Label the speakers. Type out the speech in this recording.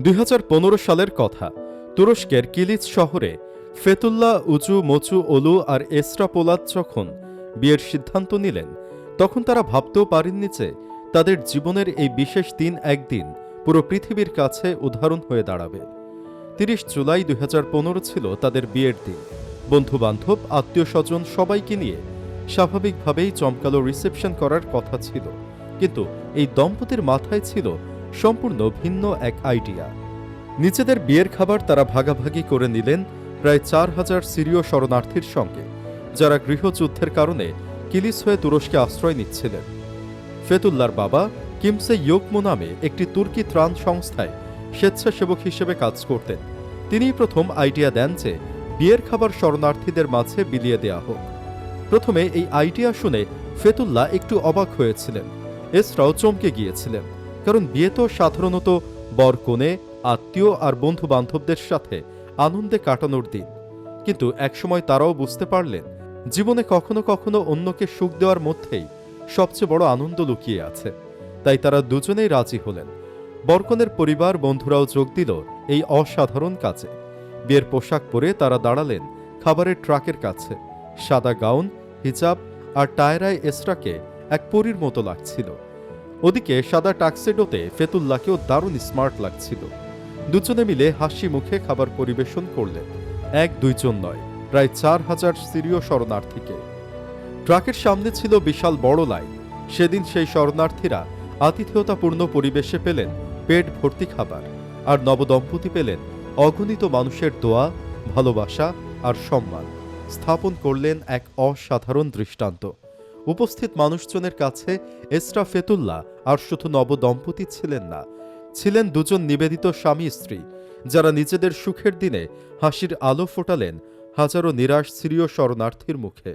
Speaker 1: দুই হাজার পনেরো সালের কথা। তুরস্কের কিলিচ শহরে ফেতুল্লা উঁচু মচু, ওলু আর এসরা পোলাদ যখন বিয়ের সিদ্ধান্ত নিলেন, তখন তারা ভাবতেও পারেননি যে তাদের জীবনের এই বিশেষ দিন একদিন পুরো পৃথিবীর কাছে উদাহরণ হয়ে দাঁড়াবে। তিরিশ জুলাই দুই হাজার পনেরো ছিল তাদের বিয়ের দিন। বন্ধু বান্ধব আত্মীয় স্বজন সবাইকে নিয়ে স্বাভাবিকভাবেই চমকালো রিসেপশন করার কথা ছিল। কিন্তু এই দম্পতির মাথায় ছিল সম্পূর্ণ ভিন্ন এক আইডিয়া। নিজেদের বিয়ের খাবার তারা ভাগাভাগি করে নিলেন প্রায় চার হাজার সিরীয় শরণার্থীর সঙ্গে, যারা গৃহযুদ্ধের কারণে কিলিস হয়ে তুরস্কে আশ্রয় নিচ্ছিলেন। ফেতুল্লার বাবা কিমসে ইয়োকমো নামে একটি তুর্কি ত্রাণ সংস্থায় স্বেচ্ছাসেবক হিসেবে কাজ করতেন। তিনিই প্রথম আইডিয়া দেন যে বিয়ের খাবার শরণার্থীদের মাঝে বিলিয়ে দেয়া হোক। প্রথমে এই আইডিয়া শুনে ফেতুল্লাহ একটু অবাক হয়েছিলেন। এসরাও চমকে গিয়েছিলেন। কারণ বিয়ে তো সাধারণত বর কনে আত্মীয় আর বন্ধু বান্ধবদের সাথে আনন্দে কাটানোর দিন। কিন্তু একসময় তারাও বুঝতে পারলেন, জীবনে কখনো কখনো অন্যকে সুখ দেওয়ার মধ্যেই সবচেয়ে বড় আনন্দ লুকিয়ে আছে। তাই তারা দুজনেই রাজি হলেন। বরকনের পরিবার বন্ধুরাও যোগ দিল এই অসাধারণ কাজে। বিয়ের পোশাক পরে তারা দাঁড়ালেন খাবারের ট্রাকের কাছে। সাদা গাউন, হিজাব আর টায়রায় এসরাকে এক পরীর মতো লাগছিল। ওদিকে সাদা টাক্সেডোতে ফেতুল্লাকেও দারুণ স্মার্ট লাগছিল। দুজনে মিলে হাসি মুখে খাবার পরিবেশন করলেন। এক দুইজন নয়, প্রায় চার হাজার সিরীয় শরণার্থীকে। ট্রাকের সামনে ছিল বিশাল বড় লাইন। সেদিন সেই শরণার্থীরা আতিথেয়তাপূর্ণ পরিবেশে পেলেন পেট ভর্তি খাবার আর নবদম্পতি পেলেন অগণিত মানুষের দোয়া, ভালোবাসা আর সম্মান স্থাপন করলেন এক অসাধারণ দৃষ্টান্ত। উপস্থিত মানুষজনের কাছে এসরা ফেতুল্লাহ আর শুধু নবদম্পতি ছিলেন না, ছিলেন দুজন নিবেদিত স্বামী স্ত্রী, যারা নিজেদের সুখের দিনে হাসির আলো ফোটালেন হাজারো নিরাশ সিরীয় শরণার্থীর মুখে।